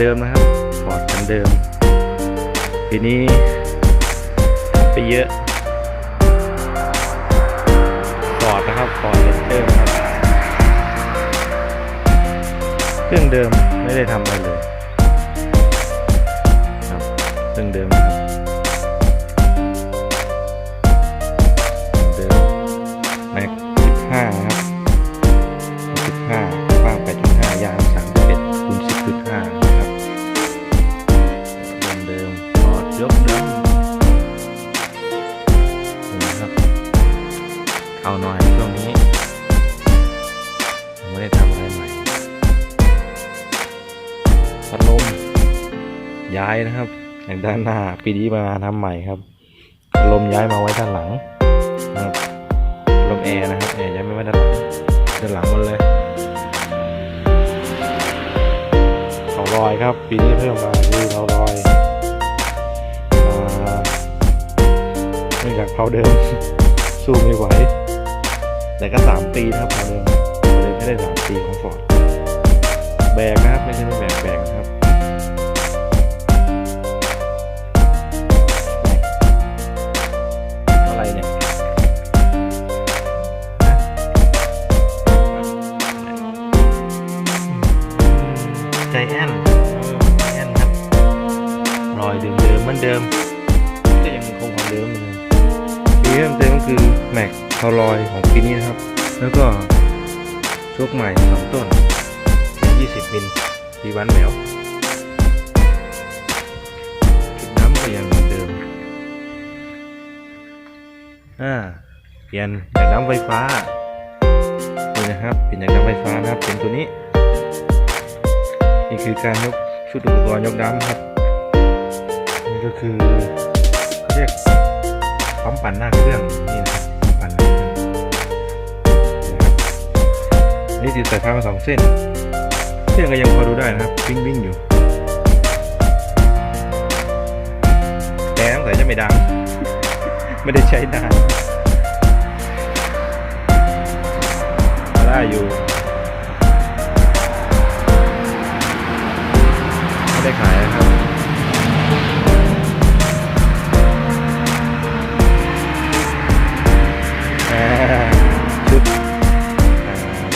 เดิมนะครับปอนเดิม ปีนี้ไปเยอะฟอร์ดนะครับฟอร์ดเลสเตอร์ครับเครื่องเดิมไม่ได้ทำอะไรเลยครับเครื่องเดิม ไม่ได้ทำอะไรใหม่พัดลมย้ายนะครับอย่างด้านหน้าปีนี้มาทำใหม่ครับพัดลมย้ายมาไว้ด้านหลังนะครับลมแอร์นะครับแอร์ย้ายมาไว้ด้านหลังด้านหลังหมดเลยเขาลอยครับ ปีนี้เพิ่มมาคือเขาลอยมาเนื่องจากเขาเดิมสู้ไม่ไหว แต่ก็สามปีนะครับโมเดลโม ไม่ได้สามปีของฟอร์ดแบกนะครับไม่ใช่ไม่แบกแบกนะครับอะไรเนี่ยใจแอนใจแอนครับรอยเดิมเดิมๆเหมันเดิมก็ยังคงความเดิมเหมือนเดิมปีเริ่มเต็มก็คือแม็กเทาลอยของปีนี้นะครับ แล้วก็โชคใหม่สองต้น 20มิลปีวันแมวชุดน้ำก็ยังเหมือนเดิม อ่า เปลี่ยนจากน้ำไฟฟ้า นี่นะครับ เปลี่ยนจากน้ำไฟฟ้านะครับ เป็นตัวนี้ นี่คือการยกชุดอุปกรณ์ยกน้ำครับ นี่ก็คือเรียกปั๊มปั่นหน้าเครื่องนี่นะ ที่ติดสายไฟมาสองเส้นเครื่องก็ยังพอดูได้นะครับ วิ่งวิ่งอยู่ แต่ตั้งแต่จะไม่ดัง ไม่ได้ใช้นานได้อยู่ไม่ได้ขาย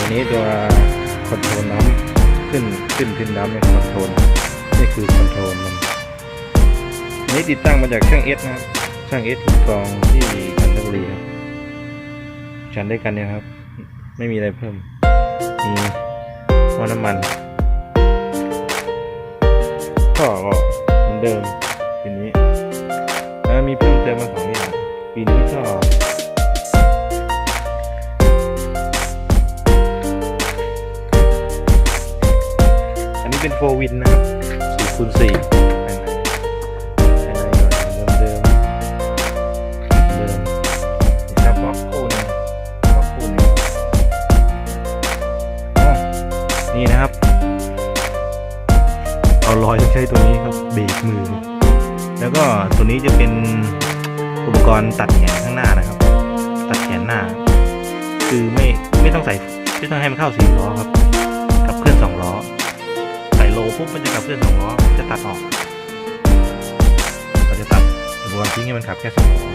ตัวนี้ตัวคอนโทรลน้ำขึ้นขึ้นขึ้นน้ำในคอนโทรลนี่คือคอนโทรลมันนี้ติดตั้งมาจากช่างเอสนะครับช่างเอสถูกกองที่จันทบุรีครับชันได้กันเนี่ยครับ ไม่มีอะไรเพิ่มมีหม้อน้ำมันก็เหมือนเดิมปีนี้แล้วมีเพิ่มเติมมาสองอย่างปีนี้ก็อั เป็นโฟวินนะครับ4คูณ4ภายในภายในก่อนเดิมเดิมเดิมนี่ครับบล็อกคู่หนึงบล็อกคู่หนึงอ๋อนี่นะครับ เอาลอยต้องใช้ตัวนี้ครับเบรกมือ แล้วก็ตัวนี้จะเป็นอุปกรณ์ตัดแขนข้างหน้านะครับ ตัดแขนหน้า คือไม่ไม่ต้องใส่ไม่ต้องให้มันเข้าสี่ล้อครับ กับเคลื่อนสองล้อใส่โล ปุ๊บมันจะขับเคลื่อนสองล้อจะตัดออกเราจะตัดอุปกรณ์ทิ้งให้มันขับแค่สองล้อ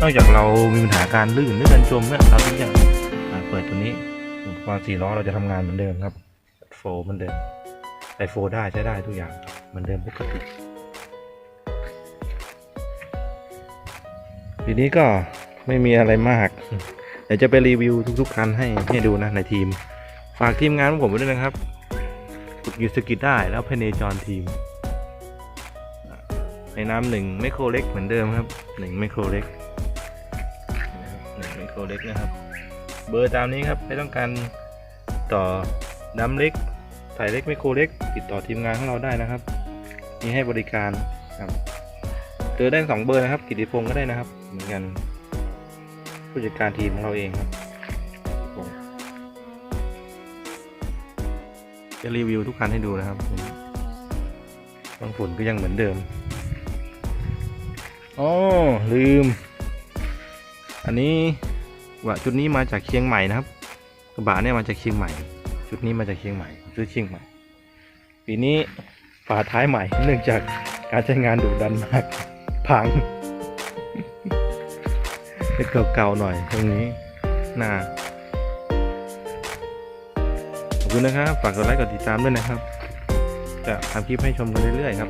นอกจากเรามีปัญหาการลื่นหรือการจมเนี่ยเราถึงจะอ่างเปิดตัวนี้อุปกรณ์สี่ล้อเราจะทำงานเหมือนเดิมครับโฟเหมือนเดิมใส่โฟได้ใช้ได้ทุกอย่างเหมือนเดิมปกติทีนี้ก็ไม่มีอะไรมาก เดี๋ยวจะไปรีวิวทุกๆคันให้ให้ดูนะในทีม ฝากทีมงานของผมด้วยนะครับ ฝึกยูสกิดได้แล้วพเนจรทีม ในน้ำหนึ่งไมโครเล็กเหมือนเดิมครับหนึ่งไมโครเล็กหนึ่งไมโครเล็กนะครับ เบอร์ตามนี้ครับไม่ต้องการต่อน้ำเล็กสายเล็กไมโครเล็ก ติดต่อทีมงานของเราได้นะครับ มีให้บริการครับเจอได้สองเบอร์นะครับ กิติพงศ์ก็ได้นะครับ เหมือนกัน ผู้จัดการทีมของเราเองครับ จะรีวิวทุกคันให้ดูนะครับบางฝุ่นก็ยังเหมือนเดิมอ๋อลืม อันนี้ว่าชุดนี้มาจากเชียงใหม่นะครับ กระบะเนี่ยมาจากเชียงใหม่ ชุดนี้มาจากเชียงใหม่ซื้อเชียงใหม่ ปีนี้ฝาท้ายใหม่ เนื่องจากการใช้งานดุดันมาก พังเก่าๆหน่อยตรงนี้หน้า คุณนะครับ ฝากกดไลค์กดติดตามด้วยนะครับ จะทำคลิปให้ชมกันเรื่อยๆครับ